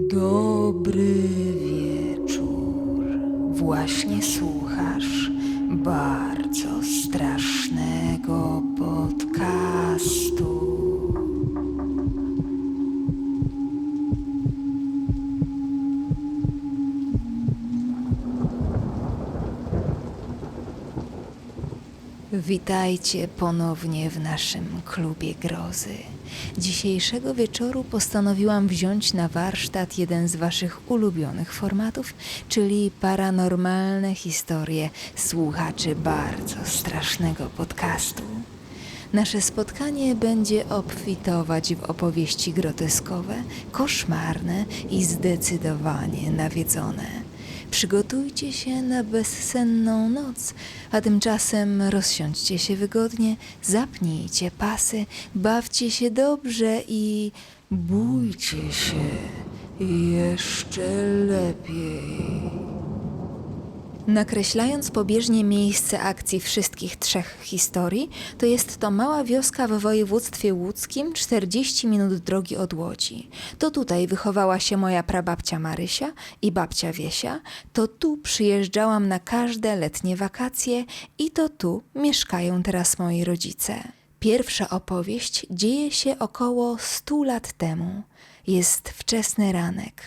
Dobry wieczór. Właśnie słuchasz bardzo strasznego podcastu. Witajcie ponownie w naszym klubie grozy. Dzisiejszego wieczoru postanowiłam wziąć na warsztat jeden z Waszych ulubionych formatów, czyli paranormalne historie słuchaczy bardzo strasznego podcastu. Nasze spotkanie będzie obfitować w opowieści groteskowe, koszmarne i zdecydowanie nawiedzone. Przygotujcie się na bezsenną noc, a tymczasem rozsiądźcie się wygodnie, zapnijcie pasy, bawcie się dobrze i bójcie się jeszcze lepiej. Nakreślając pobieżnie miejsce akcji wszystkich trzech historii, to jest to mała wioska w województwie łódzkim, 40 minut drogi od Łodzi. To tutaj wychowała się moja prababcia Marysia i babcia Wiesia, to tu przyjeżdżałam na każde letnie wakacje i to tu mieszkają teraz moi rodzice. Pierwsza opowieść dzieje się około 100 lat temu. Jest wczesny ranek.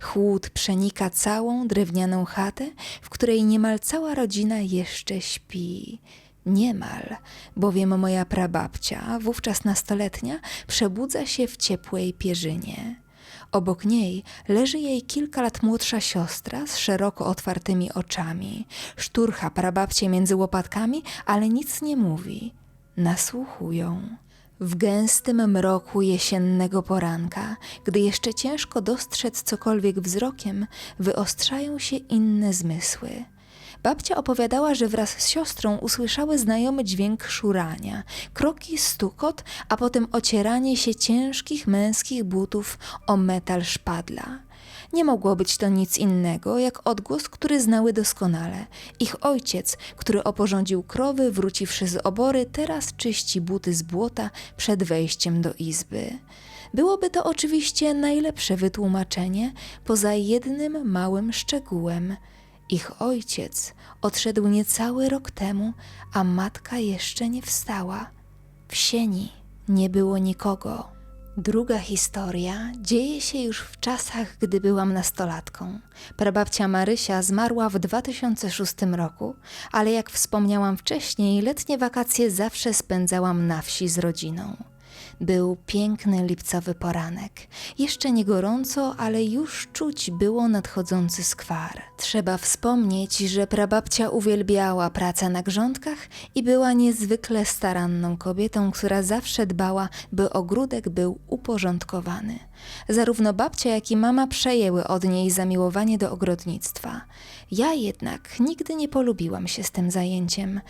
Chłód przenika całą drewnianą chatę, w której niemal cała rodzina jeszcze śpi. Niemal, bowiem moja prababcia, wówczas nastoletnia, przebudza się w ciepłej pierzynie. Obok niej leży jej kilka lat młodsza siostra z szeroko otwartymi oczami. Szturcha prababcie między łopatkami, ale nic nie mówi. Nasłuchują. W gęstym mroku jesiennego poranka, gdy jeszcze ciężko dostrzec cokolwiek wzrokiem, wyostrzają się inne zmysły. Babcia opowiadała, że wraz z siostrą usłyszały znajomy dźwięk szurania, kroki, stukot, a potem ocieranie się ciężkich męskich butów o metal szpadla. Nie mogło być to nic innego, jak odgłos, który znały doskonale. Ich ojciec, który oporządził krowy, wróciwszy z obory, teraz czyści buty z błota przed wejściem do izby. Byłoby to oczywiście najlepsze wytłumaczenie, poza jednym małym szczegółem. Ich ojciec odszedł niecały rok temu, a matka jeszcze nie wstała. W sieni nie było nikogo. Druga historia dzieje się już w czasach, gdy byłam nastolatką. Prababcia Marysia zmarła w 2006 roku, ale jak wspomniałam wcześniej, letnie wakacje zawsze spędzałam na wsi z rodziną. Był piękny lipcowy poranek. Jeszcze nie gorąco, ale już czuć było nadchodzący skwar. Trzeba wspomnieć, że prababcia uwielbiała pracę na grządkach i była niezwykle staranną kobietą, która zawsze dbała, by ogródek był uporządkowany. Zarówno babcia, jak i mama przejęły od niej zamiłowanie do ogrodnictwa. Ja jednak nigdy nie polubiłam się z tym zajęciem.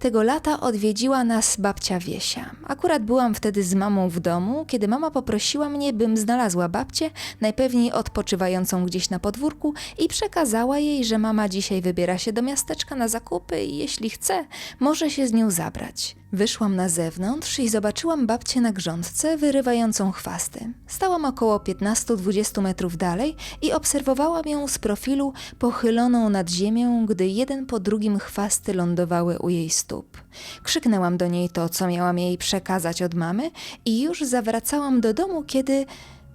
Tego lata odwiedziła nas babcia Wiesia. Akurat byłam wtedy z mamą w domu, kiedy mama poprosiła mnie, bym znalazła babcię, najpewniej odpoczywającą gdzieś na podwórku i przekazała jej, że mama dzisiaj wybiera się do miasteczka na zakupy i jeśli chce, może się z nią zabrać. Wyszłam na zewnątrz i zobaczyłam babcię na grządce wyrywającą chwasty. Stałam około 15-20 metrów dalej i obserwowałam ją z profilu pochyloną nad ziemią, gdy jeden po drugim chwasty lądowały u jej stóp. Krzyknęłam do niej to, co miałam jej przekazać od mamy i już zawracałam do domu, kiedy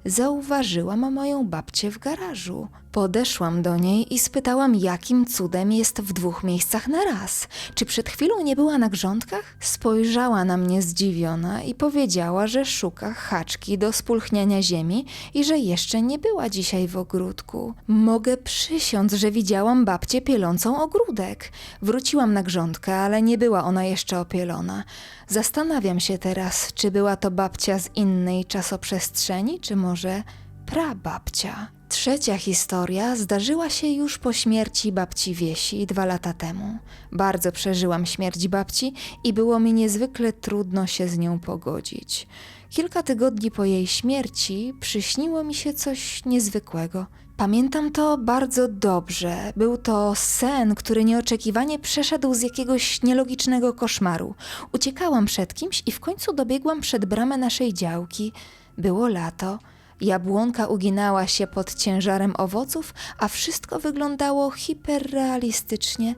zauważyłam moją babcię w garażu. Podeszłam do niej i spytałam, jakim cudem jest w dwóch miejscach na raz. Czy przed chwilą nie była na grządkach? Spojrzała na mnie zdziwiona i powiedziała, że szuka haczki do spulchniania ziemi i że jeszcze nie była dzisiaj w ogródku. Mogę przysiąc, że widziałam babcię pielącą ogródek. Wróciłam na grządkę, ale nie była ona jeszcze opielona. Zastanawiam się teraz, czy była to babcia z innej czasoprzestrzeni, czy może prababcia. Trzecia historia zdarzyła się już po śmierci babci Wiesi dwa lata temu. Bardzo przeżyłam śmierć babci i było mi niezwykle trudno się z nią pogodzić. Kilka tygodni po jej śmierci przyśniło mi się coś niezwykłego. Pamiętam to bardzo dobrze. Był to sen, który nieoczekiwanie przeszedł z jakiegoś nielogicznego koszmaru. Uciekałam przed kimś i w końcu dobiegłam przed bramę naszej działki. Było lato. Jabłonka uginała się pod ciężarem owoców, a wszystko wyglądało hiperrealistycznie.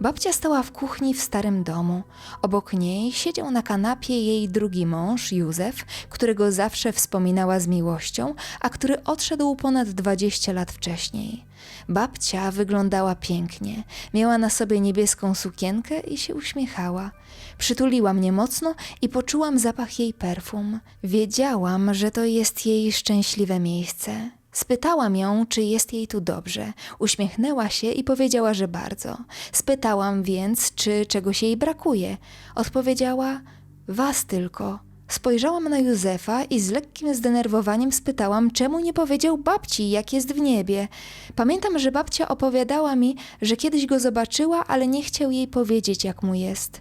Babcia stała w kuchni w starym domu. Obok niej siedział na kanapie jej drugi mąż, Józef, którego zawsze wspominała z miłością, a który odszedł ponad 20 lat wcześniej. Babcia wyglądała pięknie. Miała na sobie niebieską sukienkę i się uśmiechała. Przytuliła mnie mocno i poczułam zapach jej perfum. Wiedziałam, że to jest jej szczęśliwe miejsce. Spytałam ją, czy jest jej tu dobrze. Uśmiechnęła się i powiedziała, że bardzo. Spytałam więc, czy czegoś jej brakuje. Odpowiedziała: Was tylko. Spojrzałam na Józefa i z lekkim zdenerwowaniem spytałam, czemu nie powiedział babci, jak jest w niebie. Pamiętam, że babcia opowiadała mi, że kiedyś go zobaczyła, ale nie chciał jej powiedzieć, jak mu jest.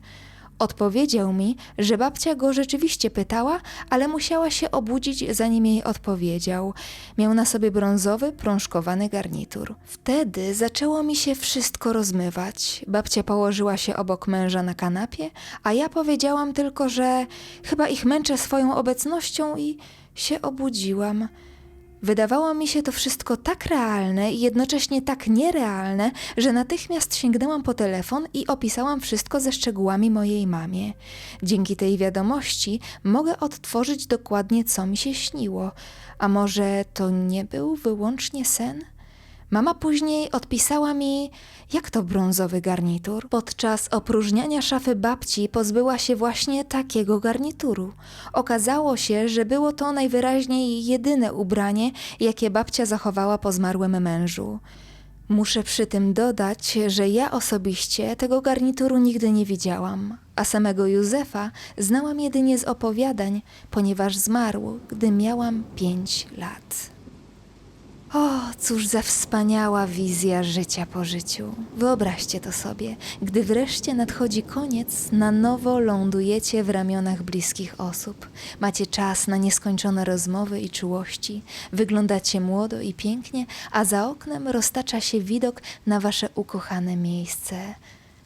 Odpowiedział mi, że babcia go rzeczywiście pytała, ale musiała się obudzić, zanim jej odpowiedział. Miał na sobie brązowy, prążkowany garnitur. Wtedy zaczęło mi się wszystko rozmywać. Babcia położyła się obok męża na kanapie, a ja powiedziałam tylko, że chyba ich męczę swoją obecnością i się obudziłam. Wydawało mi się to wszystko tak realne i jednocześnie tak nierealne, że natychmiast sięgnęłam po telefon i opisałam wszystko ze szczegółami mojej mamie. Dzięki tej wiadomości mogę odtworzyć dokładnie, co mi się śniło. A może to nie był wyłącznie sen? Mama później odpisała mi, jak to brązowy garnitur. Podczas opróżniania szafy babci pozbyła się właśnie takiego garnituru. Okazało się, że było to najwyraźniej jedyne ubranie, jakie babcia zachowała po zmarłym mężu. Muszę przy tym dodać, że ja osobiście tego garnituru nigdy nie widziałam, a samego Józefa znałam jedynie z opowiadań, ponieważ zmarł, gdy miałam pięć lat. O, cóż za wspaniała wizja życia po życiu. Wyobraźcie to sobie, gdy wreszcie nadchodzi koniec, na nowo lądujecie w ramionach bliskich osób. Macie czas na nieskończone rozmowy i czułości, wyglądacie młodo i pięknie, a za oknem roztacza się widok na wasze ukochane miejsce.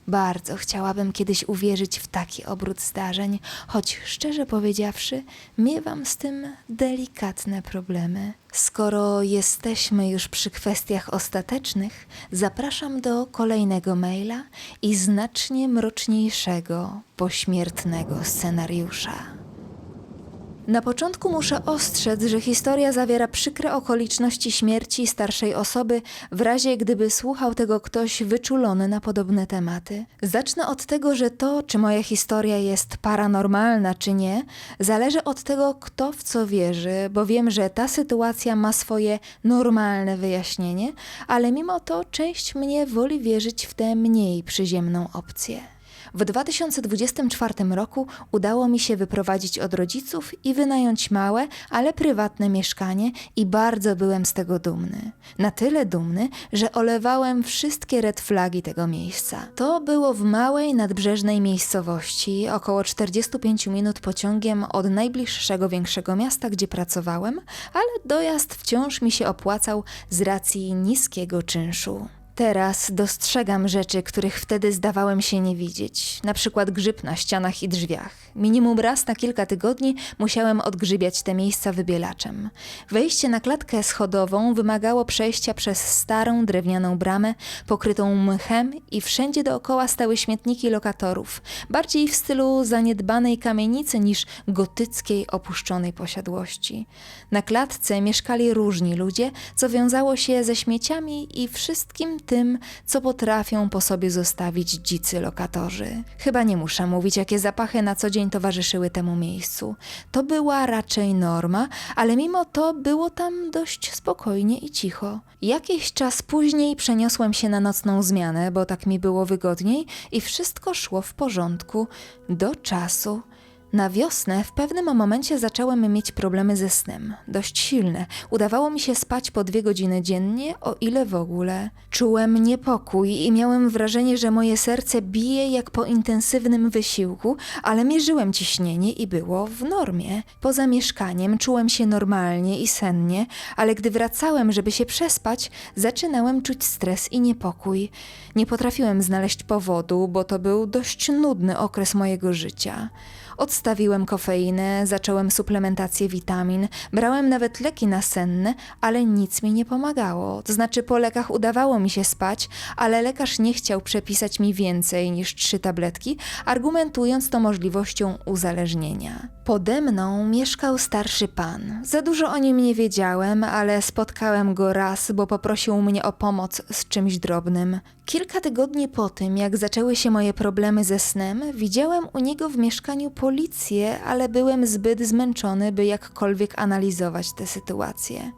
Bardzo chciałabym kiedyś uwierzyć w taki obrót zdarzeń, choć szczerze powiedziawszy, miewam z tym delikatne problemy. Skoro jesteśmy już przy kwestiach ostatecznych, zapraszam do kolejnego maila i znacznie mroczniejszego, pośmiertnego scenariusza. Na początku muszę ostrzec, że historia zawiera przykre okoliczności śmierci starszej osoby, w razie gdyby słuchał tego ktoś wyczulony na podobne tematy. Zacznę od tego, że to, czy moja historia jest paranormalna, czy nie, zależy od tego, kto w co wierzy, bo wiem, że ta sytuacja ma swoje normalne wyjaśnienie, ale mimo to część mnie woli wierzyć w tę mniej przyziemną opcję. W 2024 roku udało mi się wyprowadzić od rodziców i wynająć małe, ale prywatne mieszkanie i bardzo byłem z tego dumny. Na tyle dumny, że olewałem wszystkie red flagi tego miejsca. To było w małej, nadbrzeżnej miejscowości, około 45 minut pociągiem od najbliższego większego miasta, gdzie pracowałem, ale dojazd wciąż mi się opłacał z racji niskiego czynszu. Teraz dostrzegam rzeczy, których wtedy zdawałem się nie widzieć. Na przykład grzyb na ścianach i drzwiach. Minimum raz na kilka tygodni musiałem odgrzybiać te miejsca wybielaczem. Wejście na klatkę schodową wymagało przejścia przez starą drewnianą bramę pokrytą mchem i wszędzie dookoła stały śmietniki lokatorów. Bardziej w stylu zaniedbanej kamienicy niż gotyckiej opuszczonej posiadłości. Na klatce mieszkali różni ludzie, co wiązało się ze śmieciami i wszystkim tym, co potrafią po sobie zostawić dzicy lokatorzy. Chyba nie muszę mówić, jakie zapachy na co dzień towarzyszyły temu miejscu. To była raczej norma, ale mimo to było tam dość spokojnie i cicho. Jakiś czas później przeniosłem się na nocną zmianę, bo tak mi było wygodniej i wszystko szło w porządku do czasu. Na wiosnę w pewnym momencie zacząłem mieć problemy ze snem, dość silne. Udawało mi się spać po dwie godziny dziennie, o ile w ogóle. Czułem niepokój i miałem wrażenie, że moje serce bije jak po intensywnym wysiłku, ale mierzyłem ciśnienie i było w normie. Poza mieszkaniem czułem się normalnie i sennie, ale gdy wracałem, żeby się przespać, zaczynałem czuć stres i niepokój. Nie potrafiłem znaleźć powodu, bo to był dość nudny okres mojego życia. Odstawiłem kofeinę, zacząłem suplementację witamin, brałem nawet leki nasenne, ale nic mi nie pomagało. To znaczy po lekach udawało mi się spać, ale lekarz nie chciał przepisać mi więcej niż trzy tabletki, argumentując to możliwością uzależnienia. Pode mną mieszkał starszy pan. Za dużo o nim nie wiedziałem, ale spotkałem go raz, bo poprosił mnie o pomoc z czymś drobnym. Kilka tygodni po tym, jak zaczęły się moje problemy ze snem, widziałem u niego w mieszkaniu policję, ale byłem zbyt zmęczony, by jakkolwiek analizować tę sytuację.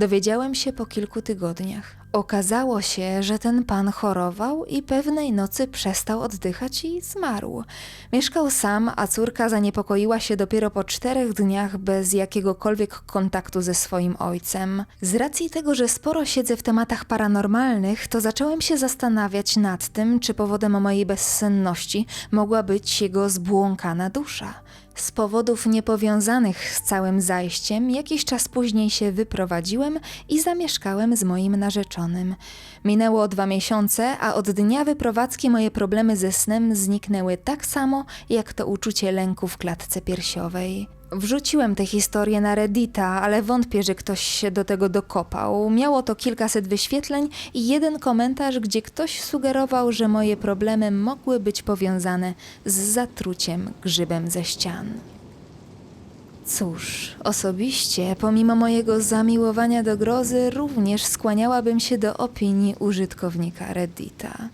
Dowiedziałem się po kilku tygodniach. Okazało się, że ten pan chorował i pewnej nocy przestał oddychać i zmarł. Mieszkał sam, a córka zaniepokoiła się dopiero po czterech dniach bez jakiegokolwiek kontaktu ze swoim ojcem. Z racji tego, że sporo siedzę w tematach paranormalnych, to zacząłem się zastanawiać nad tym, czy powodem mojej bezsenności mogła być jego zbłąkana dusza. Z powodów niepowiązanych z całym zajściem, jakiś czas później się wyprowadziłem i zamieszkałem z moim narzeczonym. Minęło dwa miesiące, a od dnia wyprowadzki moje problemy ze snem zniknęły tak samo, jak to uczucie lęku w klatce piersiowej. Wrzuciłem tę historię na Reddita, ale wątpię, że ktoś się do tego dokopał. Miało to kilkaset wyświetleń i jeden komentarz, gdzie ktoś sugerował, że moje problemy mogły być powiązane z zatruciem grzybem ze ścian. Cóż, osobiście, pomimo mojego zamiłowania do grozy, również skłaniałabym się do opinii użytkownika Reddita.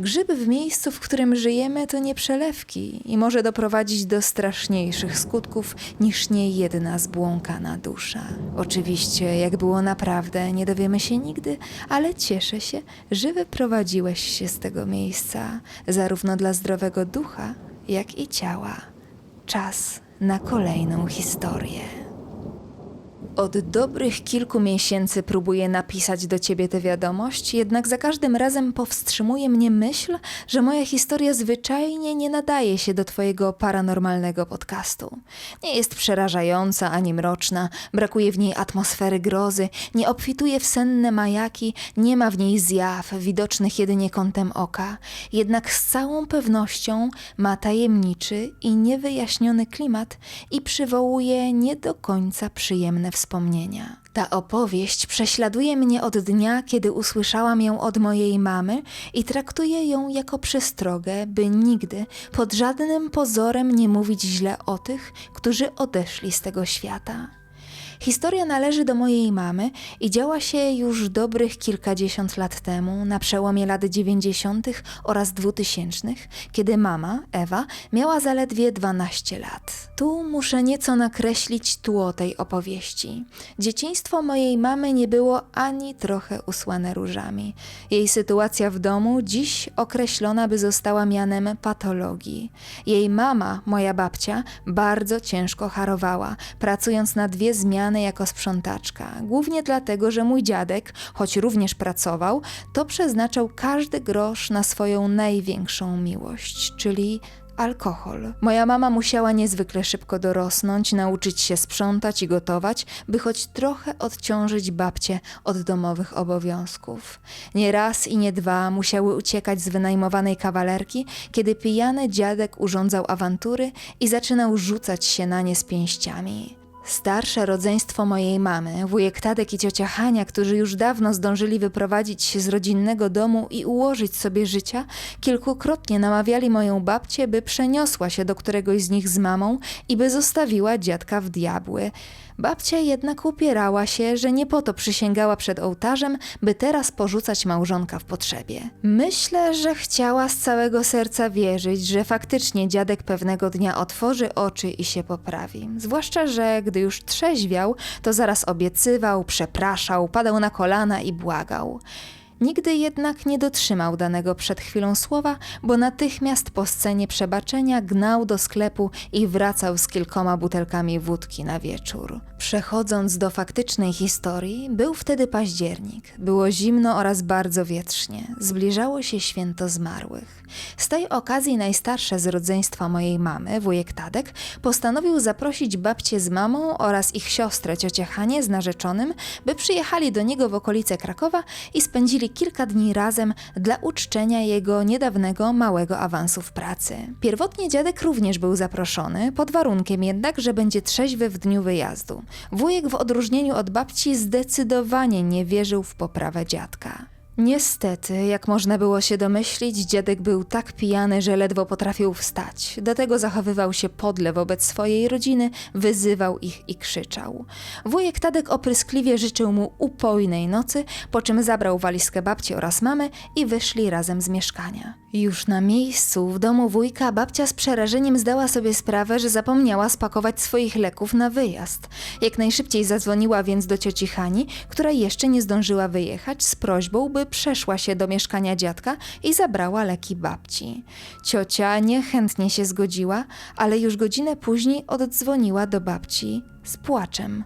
Grzyb w miejscu, w którym żyjemy, to nie przelewki i może doprowadzić do straszniejszych skutków niż niejedna zbłąkana dusza. Oczywiście, jak było naprawdę, nie dowiemy się nigdy, ale cieszę się, że wyprowadziłeś się z tego miejsca, zarówno dla zdrowego ducha, jak i ciała. Czas na kolejną historię. Od dobrych kilku miesięcy próbuję napisać do ciebie tę wiadomość, jednak za każdym razem powstrzymuje mnie myśl, że moja historia zwyczajnie nie nadaje się do twojego paranormalnego podcastu. Nie jest przerażająca ani mroczna, brakuje w niej atmosfery grozy, nie obfituje w senne majaki, nie ma w niej zjaw widocznych jedynie kątem oka. Jednak z całą pewnością ma tajemniczy i niewyjaśniony klimat i przywołuje nie do końca przyjemne wspomnienia. Ta opowieść prześladuje mnie od dnia, kiedy usłyszałam ją od mojej mamy i traktuję ją jako przestrogę, by nigdy pod żadnym pozorem nie mówić źle o tych, którzy odeszli z tego świata. Historia należy do mojej mamy i działa się już dobrych kilkadziesiąt lat temu, na przełomie lat 90. oraz 2000, kiedy mama, Ewa, miała zaledwie 12 lat. Tu muszę nieco nakreślić tło tej opowieści. Dzieciństwo mojej mamy nie było ani trochę usłane różami. Jej sytuacja w domu dziś określona by została mianem patologii. Jej mama, moja babcia, bardzo ciężko harowała, pracując na dwie zmiany jako sprzątaczka. Głównie dlatego, że mój dziadek, choć również pracował, to przeznaczał każdy grosz na swoją największą miłość, czyli alkohol. Moja mama musiała niezwykle szybko dorosnąć, nauczyć się sprzątać i gotować, by choć trochę odciążyć babcię od domowych obowiązków. Nie raz i nie dwa musiały uciekać z wynajmowanej kawalerki, kiedy pijany dziadek urządzał awantury i zaczynał rzucać się na nie z pięściami. Starsze rodzeństwo mojej mamy, wujek Tadek i ciocia Hania, którzy już dawno zdążyli wyprowadzić się z rodzinnego domu i ułożyć sobie życia, kilkukrotnie namawiali moją babcię, by przeniosła się do któregoś z nich z mamą i by zostawiła dziadka w diabły. Babcia jednak upierała się, że nie po to przysięgała przed ołtarzem, by teraz porzucać małżonka w potrzebie. Myślę, że chciała z całego serca wierzyć, że faktycznie dziadek pewnego dnia otworzy oczy i się poprawi. Zwłaszcza, że gdy już trzeźwiał, to zaraz obiecywał, przepraszał, padał na kolana i błagał. Nigdy jednak nie dotrzymał danego przed chwilą słowa, bo natychmiast po scenie przebaczenia gnał do sklepu i wracał z kilkoma butelkami wódki na wieczór. Przechodząc do faktycznej historii, był wtedy październik. Było zimno oraz bardzo wietrznie. Zbliżało się święto zmarłych. Z tej okazji najstarsze z rodzeństwa mojej mamy, wujek Tadek, postanowił zaprosić babcię z mamą oraz ich siostrę ciocię Hanię z narzeczonym, by przyjechali do niego w okolice Krakowa i spędzili kilka dni razem dla uczczenia jego niedawnego małego awansu w pracy. Pierwotnie dziadek również był zaproszony, pod warunkiem jednak, że będzie trzeźwy w dniu wyjazdu. Wujek w odróżnieniu od babci zdecydowanie nie wierzył w poprawę dziadka. Niestety, jak można było się domyślić, dziadek był tak pijany, że ledwo potrafił wstać. Do tego zachowywał się podle wobec swojej rodziny, wyzywał ich i krzyczał. Wujek Tadek opryskliwie życzył mu upojnej nocy, po czym zabrał walizkę babci oraz mamy i wyszli razem z mieszkania. Już na miejscu, w domu wujka, babcia z przerażeniem zdała sobie sprawę, że zapomniała spakować swoich leków na wyjazd. Jak najszybciej zadzwoniła więc do cioci Hani, która jeszcze nie zdążyła wyjechać, z prośbą, by przeszła się do mieszkania dziadka i zabrała leki babci. Ciocia niechętnie się zgodziła, ale już godzinę później oddzwoniła do babci z płaczem.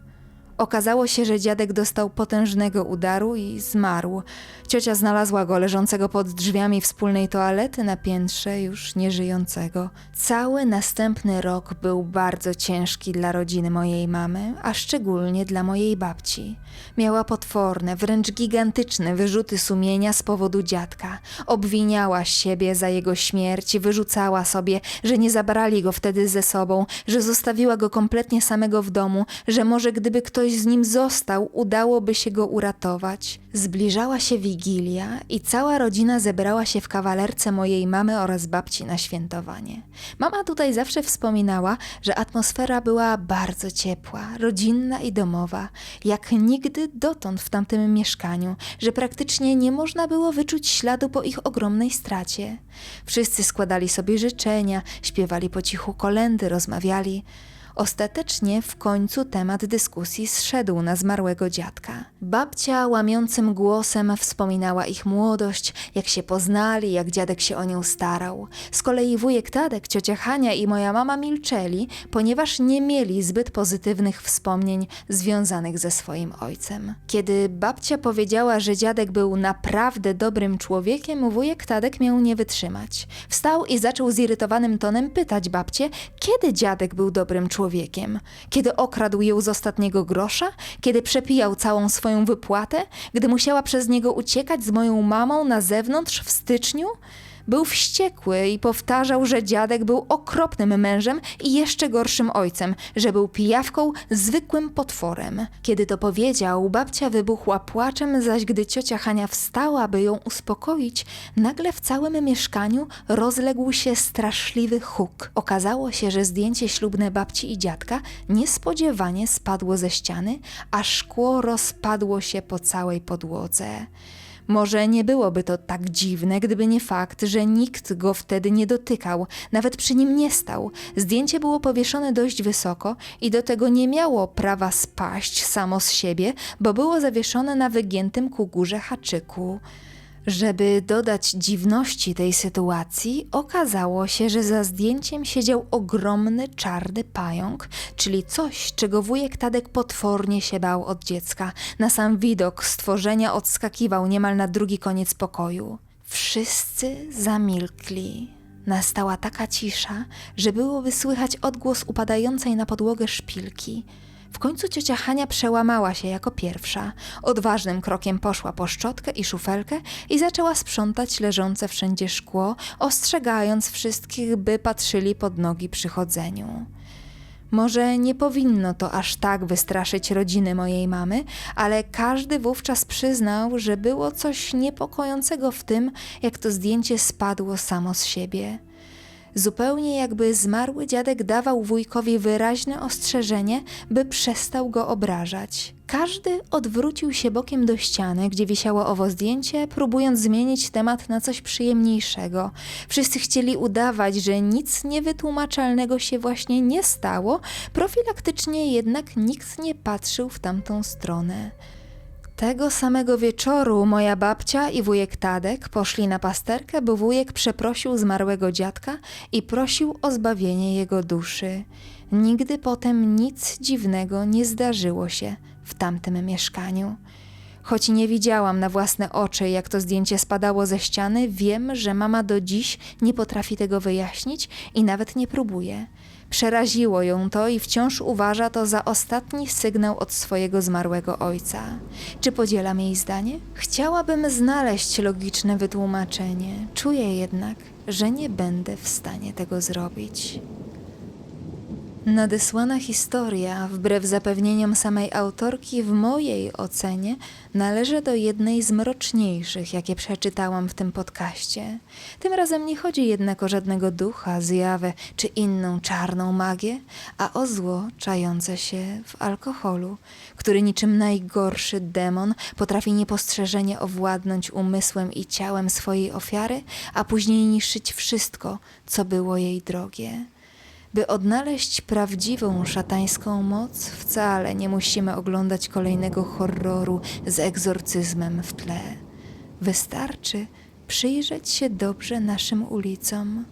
Okazało się, że dziadek dostał potężnego udaru i zmarł. Ciocia znalazła go leżącego pod drzwiami wspólnej toalety na piętrze, już nieżyjącego. Cały następny rok był bardzo ciężki dla rodziny mojej mamy, a szczególnie dla mojej babci. Miała potworne, wręcz gigantyczne wyrzuty sumienia z powodu dziadka. Obwiniała siebie za jego śmierć, wyrzucała sobie, że nie zabrali go wtedy ze sobą, że zostawiła go kompletnie samego w domu, że może gdyby ktoś z nim został, udałoby się go uratować. Zbliżała się Wigilia i cała rodzina zebrała się w kawalerce mojej mamy oraz babci na świętowanie. Mama tutaj zawsze wspominała, że atmosfera była bardzo ciepła, rodzinna i domowa, jak nigdy dotąd w tamtym mieszkaniu, że praktycznie nie można było wyczuć śladu po ich ogromnej stracie. Wszyscy składali sobie życzenia, śpiewali po cichu kolendy, rozmawiali. Ostatecznie w końcu temat dyskusji zszedł na zmarłego dziadka. Babcia łamiącym głosem wspominała ich młodość, jak się poznali, jak dziadek się o nią starał. Z kolei wujek Tadek, ciocia Hania i moja mama milczeli, ponieważ nie mieli zbyt pozytywnych wspomnień związanych ze swoim ojcem. Kiedy babcia powiedziała, że dziadek był naprawdę dobrym człowiekiem, wujek Tadek miał nie wytrzymać. Wstał i zaczął zirytowanym tonem pytać babcię, kiedy dziadek był dobrym człowiekiem człowiekiem, kiedy okradł ją z ostatniego grosza, kiedy przepijał całą swoją wypłatę, gdy musiała przez niego uciekać z moją mamą na zewnątrz w styczniu? Był wściekły i powtarzał, że dziadek był okropnym mężem i jeszcze gorszym ojcem, że był pijawką, zwykłym potworem. Kiedy to powiedział, babcia wybuchła płaczem, zaś gdy ciocia Hania wstała, by ją uspokoić, nagle w całym mieszkaniu rozległ się straszliwy huk. Okazało się, że zdjęcie ślubne babci i dziadka niespodziewanie spadło ze ściany, a szkło rozpadło się po całej podłodze. Może nie byłoby to tak dziwne, gdyby nie fakt, że nikt go wtedy nie dotykał, nawet przy nim nie stał. Zdjęcie było powieszone dość wysoko i do tego nie miało prawa spaść samo z siebie, bo było zawieszone na wygiętym ku górze haczyku. Żeby dodać dziwności tej sytuacji, okazało się, że za zdjęciem siedział ogromny czarny pająk, czyli coś, czego wujek Tadek potwornie się bał od dziecka. Na sam widok stworzenia odskakiwał niemal na drugi koniec pokoju. Wszyscy zamilkli. Nastała taka cisza, że byłoby słychać odgłos upadającej na podłogę szpilki. W końcu ciocia Hania przełamała się jako pierwsza. Odważnym krokiem poszła po szczotkę i szufelkę i zaczęła sprzątać leżące wszędzie szkło, ostrzegając wszystkich, by patrzyli pod nogi przy chodzeniu. Może nie powinno to aż tak wystraszyć rodziny mojej mamy, ale każdy wówczas przyznał, że było coś niepokojącego w tym, jak to zdjęcie spadło samo z siebie zupełnie jakby zmarły dziadek dawał wujkowi wyraźne ostrzeżenie, by przestał go obrażać. Każdy odwrócił się bokiem do ściany, gdzie wisiało owo zdjęcie, próbując zmienić temat na coś przyjemniejszego. Wszyscy chcieli udawać, że nic niewytłumaczalnego się właśnie nie stało, profilaktycznie jednak nikt nie patrzył w tamtą stronę. Tego samego wieczoru moja babcia i wujek Tadek poszli na pasterkę, bo wujek przeprosił zmarłego dziadka i prosił o zbawienie jego duszy. Nigdy potem nic dziwnego nie zdarzyło się w tamtym mieszkaniu. Choć nie widziałam na własne oczy, jak to zdjęcie spadało ze ściany, wiem, że mama do dziś nie potrafi tego wyjaśnić i nawet nie próbuje. Przeraziło ją to i wciąż uważa to za ostatni sygnał od swojego zmarłego ojca. Czy podzielam jej zdanie? Chciałabym znaleźć logiczne wytłumaczenie. Czuję jednak, że nie będę w stanie tego zrobić. Nadesłana historia, wbrew zapewnieniom samej autorki, w mojej ocenie należy do jednej z mroczniejszych, jakie przeczytałam w tym podcaście. Tym razem nie chodzi jednak o żadnego ducha, zjawę czy inną czarną magię, a o zło czające się w alkoholu, który niczym najgorszy demon potrafi niepostrzeżenie owładnąć umysłem i ciałem swojej ofiary, a później niszczyć wszystko, co było jej drogie. By odnaleźć prawdziwą szatańską moc, wcale nie musimy oglądać kolejnego horroru z egzorcyzmem w tle. Wystarczy przyjrzeć się dobrze naszym ulicom.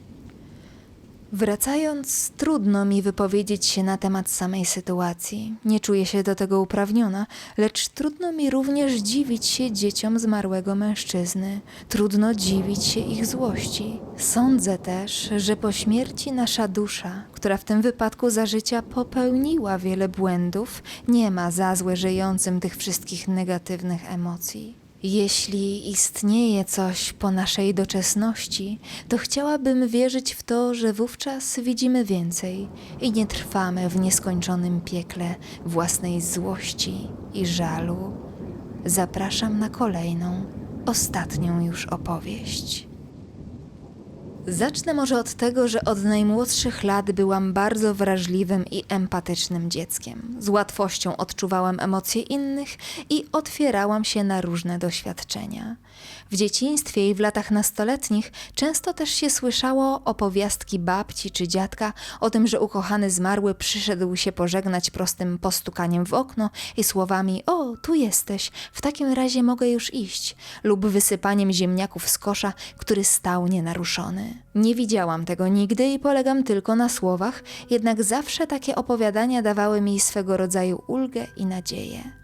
Wracając, trudno mi wypowiedzieć się na temat samej sytuacji. Nie czuję się do tego uprawniona, lecz trudno mi również dziwić się dzieciom zmarłego mężczyzny. Trudno dziwić się ich złości. Sądzę też, że po śmierci nasza dusza, która w tym wypadku za życia popełniła wiele błędów, nie ma za złe żyjącym tych wszystkich negatywnych emocji. Jeśli istnieje coś po naszej doczesności, to chciałabym wierzyć w to, że wówczas widzimy więcej i nie trwamy w nieskończonym piekle własnej złości i żalu. Zapraszam na kolejną, ostatnią już opowieść. Zacznę może od tego, że od najmłodszych lat byłam bardzo wrażliwym i empatycznym dzieckiem. Z łatwością odczuwałam emocje innych i otwierałam się na różne doświadczenia. W dzieciństwie i w latach nastoletnich często też się słyszało opowiastki babci czy dziadka o tym, że ukochany zmarły przyszedł się pożegnać prostym postukaniem w okno i słowami: O, tu jesteś, w takim razie mogę już iść, lub wysypaniem ziemniaków z kosza, który stał nienaruszony. Nie widziałam tego nigdy i polegam tylko na słowach, jednak zawsze takie opowiadania dawały mi swego rodzaju ulgę i nadzieję.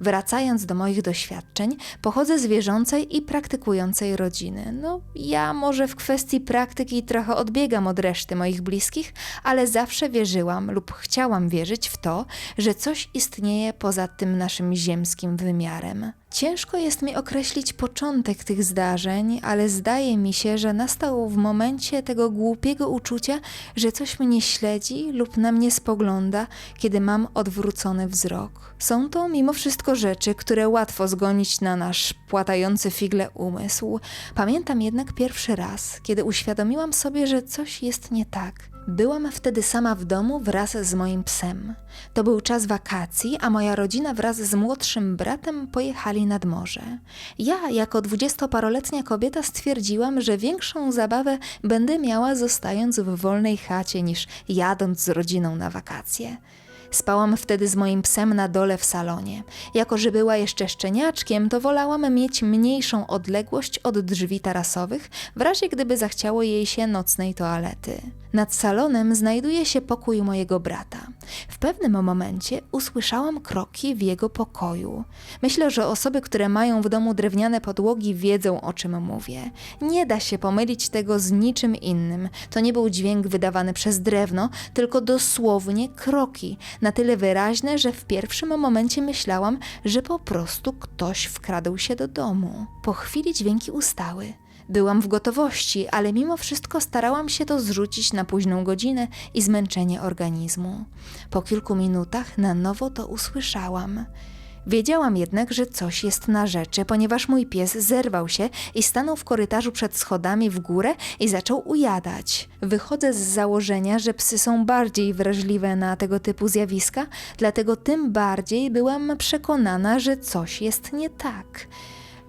Wracając do moich doświadczeń, pochodzę z wierzącej i praktykującej rodziny. No, ja może w kwestii praktyki trochę odbiegam od reszty moich bliskich, ale zawsze wierzyłam lub chciałam wierzyć w to, że coś istnieje poza tym naszym ziemskim wymiarem. Ciężko jest mi określić początek tych zdarzeń, ale zdaje mi się, że nastał w momencie tego głupiego uczucia, że coś mnie śledzi lub na mnie spogląda, kiedy mam odwrócony wzrok. Są to mimo wszystko rzeczy, które łatwo zgonić na nasz płatający figle umysł. Pamiętam jednak pierwszy raz, kiedy uświadomiłam sobie, że coś jest nie tak. Byłam wtedy sama w domu wraz z moim psem. To był czas wakacji, a moja rodzina wraz z młodszym bratem pojechali nad morze. Ja, jako dwudziestoparoletnia kobieta, stwierdziłam, że większą zabawę będę miała zostając w wolnej chacie niż jadąc z rodziną na wakacje. Spałam wtedy z moim psem na dole w salonie. Jako, że była jeszcze szczeniaczkiem, to wolałam mieć mniejszą odległość od drzwi tarasowych, w razie gdyby zachciało jej się nocnej toalety. Nad salonem znajduje się pokój mojego brata. W pewnym momencie usłyszałam kroki w jego pokoju. Myślę, że osoby, które mają w domu drewniane podłogi, wiedzą o czym mówię. Nie da się pomylić tego z niczym innym. To nie był dźwięk wydawany przez drewno, tylko dosłownie kroki, na tyle wyraźne, że w pierwszym momencie myślałam, że po prostu ktoś wkradł się do domu. Po chwili dźwięki ustały. Byłam w gotowości, ale mimo wszystko starałam się to zrzucić na późną godzinę i zmęczenie organizmu. Po kilku minutach na nowo to usłyszałam. Wiedziałam jednak, że coś jest na rzeczy, ponieważ mój pies zerwał się i stanął w korytarzu przed schodami w górę i zaczął ujadać. Wychodzę z założenia, że psy są bardziej wrażliwe na tego typu zjawiska, dlatego tym bardziej byłam przekonana, że coś jest nie tak.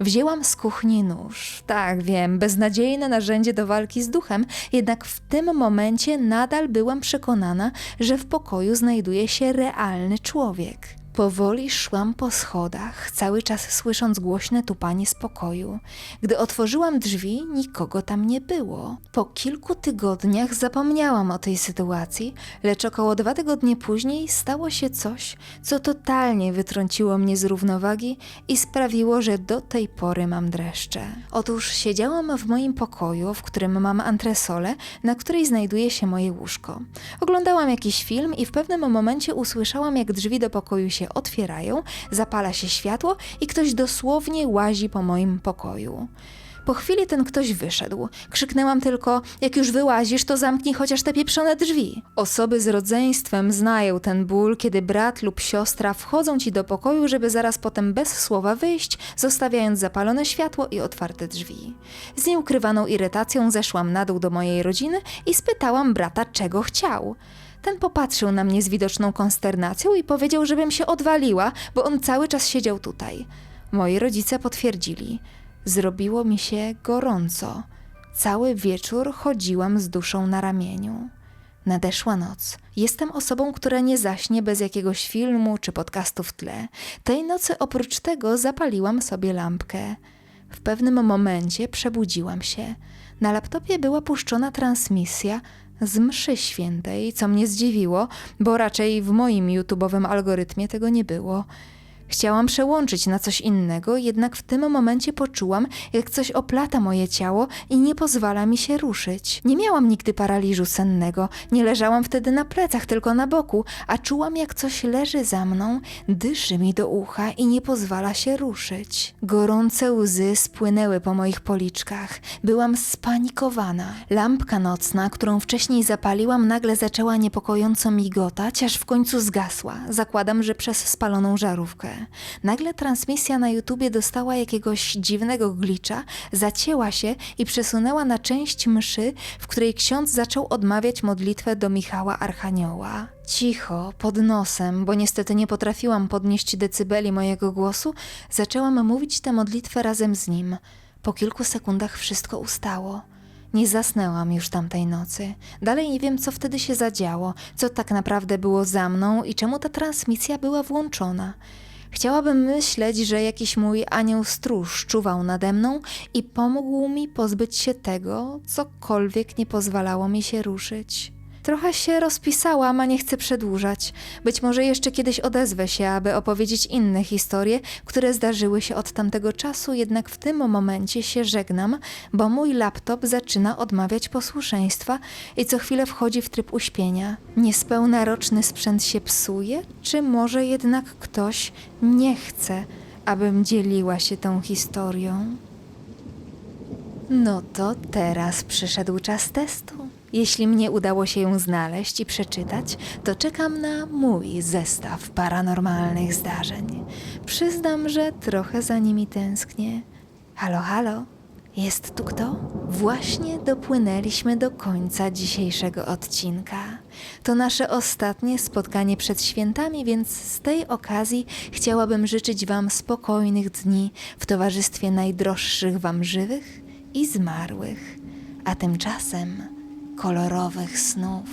Wzięłam z kuchni nóż. Tak, wiem, beznadziejne narzędzie do walki z duchem, jednak w tym momencie nadal byłam przekonana, że w pokoju znajduje się realny człowiek. Powoli szłam po schodach, cały czas słysząc głośne tupanie z pokoju. Gdy otworzyłam drzwi, nikogo tam nie było. Po kilku tygodniach zapomniałam o tej sytuacji, lecz około dwa tygodnie później stało się coś, co totalnie wytrąciło mnie z równowagi i sprawiło, że do tej pory mam dreszcze. Otóż siedziałam w moim pokoju, w którym mam antresolę, na której znajduje się moje łóżko. Oglądałam jakiś film i w pewnym momencie usłyszałam, jak drzwi do pokoju się otwierają, zapala się światło i ktoś dosłownie łazi po moim pokoju. Po chwili ten ktoś wyszedł. Krzyknęłam tylko: Jak już wyłazisz, to zamknij chociaż te pieprzone drzwi. Osoby z rodzeństwem znają ten ból, kiedy brat lub siostra wchodzą ci do pokoju, żeby zaraz potem bez słowa wyjść, zostawiając zapalone światło i otwarte drzwi. Z nieukrywaną irytacją zeszłam na dół do mojej rodziny i spytałam brata, czego chciał. Ten popatrzył na mnie z widoczną konsternacją i powiedział, żebym się odwaliła, bo on cały czas siedział tutaj. Moi rodzice potwierdzili. Zrobiło mi się gorąco. Cały wieczór chodziłam z duszą na ramieniu. Nadeszła noc. Jestem osobą, która nie zaśnie bez jakiegoś filmu czy podcastu w tle. Tej nocy oprócz tego zapaliłam sobie lampkę. W pewnym momencie przebudziłam się. Na laptopie była puszczona transmisja z mszy świętej, co mnie zdziwiło, bo raczej w moim YouTube'owym algorytmie tego nie było. Chciałam przełączyć na coś innego, jednak w tym momencie poczułam, jak coś oplata moje ciało i nie pozwala mi się ruszyć. Nie miałam nigdy paraliżu sennego, nie leżałam wtedy na plecach, tylko na boku, a czułam, jak coś leży za mną, dyszy mi do ucha i nie pozwala się ruszyć. Gorące łzy spłynęły po moich policzkach. Byłam spanikowana. Lampka nocna, którą wcześniej zapaliłam, nagle zaczęła niepokojąco migotać, aż w końcu zgasła. Zakładam, że przez spaloną żarówkę. Nagle transmisja na YouTubie dostała jakiegoś dziwnego glicza, zacięła się i przesunęła na część mszy, w której ksiądz zaczął odmawiać modlitwę do Michała Archanioła. Cicho, pod nosem, bo niestety nie potrafiłam podnieść decybeli mojego głosu, zaczęłam mówić tę modlitwę razem z nim. Po kilku sekundach wszystko ustało. Nie zasnęłam już tamtej nocy. Dalej nie wiem, co wtedy się zadziało, co tak naprawdę było za mną i czemu ta transmisja była włączona. Chciałabym myśleć, że jakiś mój anioł stróż czuwał nade mną i pomógł mi pozbyć się tego, cokolwiek nie pozwalało mi się ruszyć. Trochę się rozpisałam, a nie chcę przedłużać. Być może jeszcze kiedyś odezwę się, aby opowiedzieć inne historie, które zdarzyły się od tamtego czasu, jednak w tym momencie się żegnam, bo mój laptop zaczyna odmawiać posłuszeństwa i co chwilę wchodzi w tryb uśpienia. Niespełna roczny sprzęt się psuje, czy może jednak ktoś nie chce, abym dzieliła się tą historią? No to teraz przyszedł czas testu. Jeśli mnie udało się ją znaleźć i przeczytać, to czekam na mój zestaw paranormalnych zdarzeń. Przyznam, że trochę za nimi tęsknię. Halo, halo, jest tu kto? Właśnie dopłynęliśmy do końca dzisiejszego odcinka. To nasze ostatnie spotkanie przed świętami, więc z tej okazji chciałabym życzyć Wam spokojnych dni w towarzystwie najdroższych Wam żywych i zmarłych, a tymczasem kolorowych snów.